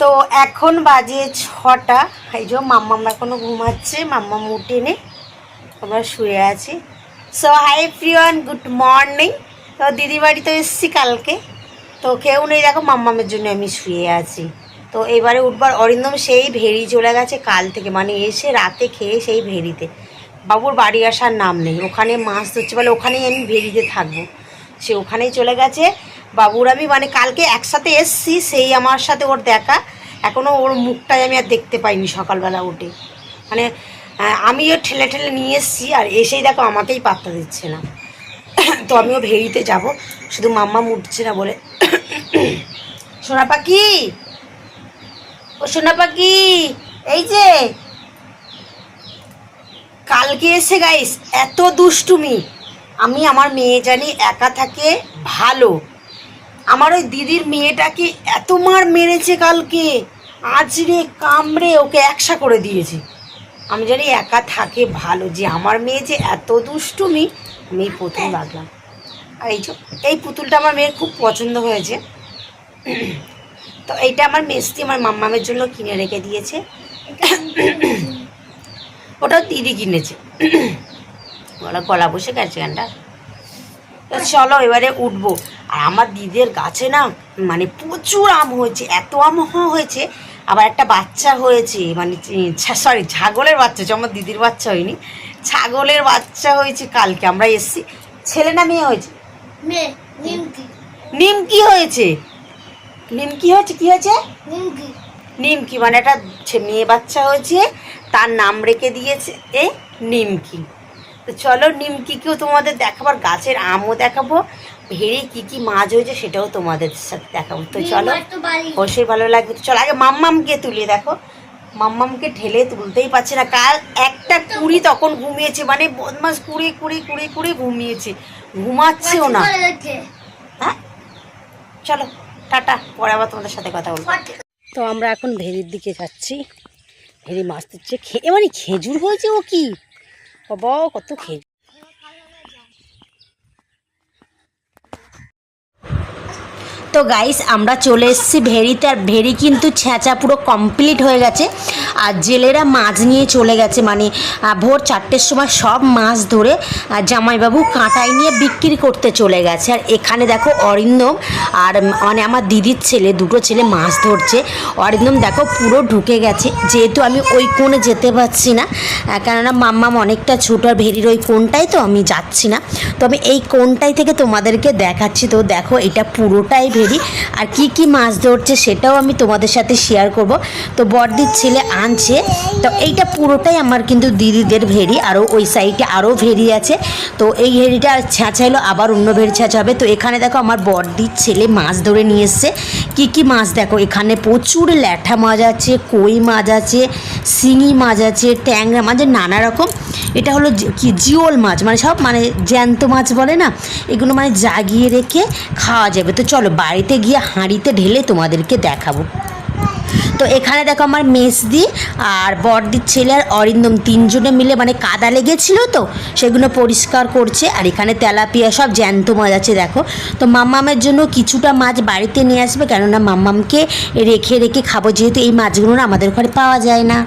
তো এখন বাজে ছটা। এই যে মাম্মাম এখনও ঘুমাচ্ছে, মাম্মাম উঠেনে। আমরা শুয়ে আছি। So hi Priyan good morning তো দিদি বাড়ি তো এসছি কালকে। তো কেউ নেই, দেখো মাম্মামের জন্য আমি শুয়ে আছি। তো এবারে উঠবার অরিন্দম সেই ভেড়ি চলে গেছে কাল থেকে মানে এসে রাতে খেয়ে সেই ভেড়িতে। বাবুর বাড়ি আসার নাম নেই। ওখানে মাছ ধরছে বলে ওখানেই আমি ভেড়িতে থাকব। সে ওখানেই চলে গেছে। বাবুর আমি মানে কালকে একসাথে এসছি, সেই আমার সাথে ওর দেখা। এখনও ওর মুখটাই আমি আর দেখতে পাইনি সকালবেলা উঠে। মানে আমিও ঠেলে ঠেলে নিয়ে এসছি, আর এসেই দেখো আমাকেই পাত্তা দিচ্ছে না। তো আমিও ভেড়িতে যাব, শুধু মাম্মা উঠছে না বলে। সোনা পাখি! ও সোনা পাখি! এই যে! কালকে এসে গাইস এত দুষ্টুমি। আমি, আমার মেয়ে জানি একা থাকে ভালো। আমার ওই দিদির মেয়েটাকে এত মার মেরেছে কালকে। আজরে কামড়ে ওকে একসা করে দিয়েছে। আমি জানি একা থাকে ভালো, যে আমার মেয়ে যে এত দুষ্টুমি, আমি প্রথম লাগলাম আর এই এই পুতুলটা আমার মেয়ের খুব পছন্দ হয়েছে। তো এইটা আমার মেস্তি আমার মাম্মামের জন্য কিনে রেখে দিয়েছে। ওটাও দিদি কিনেছে। ওরা গলা বসে গেছে গানটা। চলো এবারে উঠবো। আর আমার দিদির গাছে না মানে প্রচুর আম হয়েছে এত আম হয়েছে আবার একটা বাচ্চা হয়েছে মানে সরি ছাগলের বাচ্চা হয়েছে আমার দিদির বাচ্চা হয়নি ছাগলের বাচ্চা হয়েছে কালকে আমরা এসছি ছেলে না মেয়ে হয়েছে? নিমকি। নিমকি হয়েছে? নিমকি হয়েছে কি হয়েছে? নিমকি। নিমকি মানে একটা মেয়ে বাচ্চা হয়েছে তার নাম রেখে দিয়েছে এ নিমকি। তো চলো নিমকিকেও তোমাদের দেখাবার গাছের আমও দেখাবো। ভেড়ে কি কি মাছ হয়েছে সেটাও তোমাদের সাথে দেখাবো। তো চলো অবশ্যই ভালো লাগবে। তো চলো আগে মাম্মামকে তুলিয়ে দেখো। মাম্মামকে ঠেলে তুলতেই পারছে না। কাল একটা কুড়ি তখন ঘুমিয়েছে মানে বদমাস কুড়ি কুড়ি কুড়ি কুড়ি ঘুমিয়েছে। ঘুমাচ্ছেও না। হ্যাঁ? চলো টাটা। পরে আবার তোমাদের সাথে কথা বলব। তো আমরা এখন ভেড়ির দিকে যাচ্ছি। ভেড়ি মাছ দিচ্ছে খে মানে খেজুর হয়েছে ও কি? বাবা কত খেজুর তো গাইস আমরা চলে এসেছি ভেরিতে। আর ভেরি কিন্তু ছেঁচা পুরো কমপ্লিট হয়ে গেছে। আর জেলেরা মাছ নিয়ে চলে গেছে মানে ভোর চারটের সময় সব মাছ ধরে জামাইবাবু কাঁটাই নিয়ে বিক্রি করতে চলে গেছে। আর এখানে দেখো অরিন্দম আর মানে আমার দিদির ছেলে, দুটো ছেলে মাছ ধরছে। অরিন্দম দেখো পুরো ঢুকে গেছে। যেহেতু আমি ওই কোণে যেতে পারছি না কেননা মাম্মাম অনেকটা ছোটো আর ভেরির ওই কোণটাই তো আমি যাচ্ছি না। তো আমি এই কোণটাই থেকে তোমাদেরকে দেখাচ্ছি। তো দেখো এটা পুরোটাই ভেরি। আর কি কি মাছ ধরছে সেটাও আমি তোমাদের সাথে শেয়ার করব। তো বড়দির ছেলে আনছে। তো এইটা পুরোটাই আমার কিন্তু দিদিদের ভেরি আরও ওই সাইডে আরও ভেরি আছে। তো এই ভেরিটা ছ্যাঁচাইলো আবার অন্য ভেরি ছ্যাঁচা হবে তো এখানে দেখো আমার বড়দির ছেলে মাছ ধরে নিয়ে এসছে। কি কি মাছ দেখো? এখানে প্রচুর ল্যাঠা মাছ আছে কই মাছ আছে শিঙি মাছ আছে ট্যাংরা মাছ আছে, নানা রকম। এটা হলো কি জিওল মাছ মানে সব মানে জ্যান্ত মাছ বলে না? এগুলো মানে জাগিয়ে রেখে খাওয়া যাবে। তো চলো বাড়িতে গিয়ে হাঁড়িতে ঢেলে তোমাদেরকে দেখাবো। তো এখানে দেখো আমার মেসদি আর বরদির ছেলে আর অরিন্দম তিনজনে মিলে মানে কাদা লেগেছিল তো, সেগুলো পরিষ্কার করছে আর এখানে তেলাপিয়া সব জ্যান্ত মাছ আছে দেখো। তো মাম্মামের জন্য কিছুটা মাছ বাড়িতে নিয়ে আসবে কেননা মাম্মামকে রেখে রেখে খাব, যেহেতু এই মাছগুলো আমাদের ঘরে পাওয়া যায় না।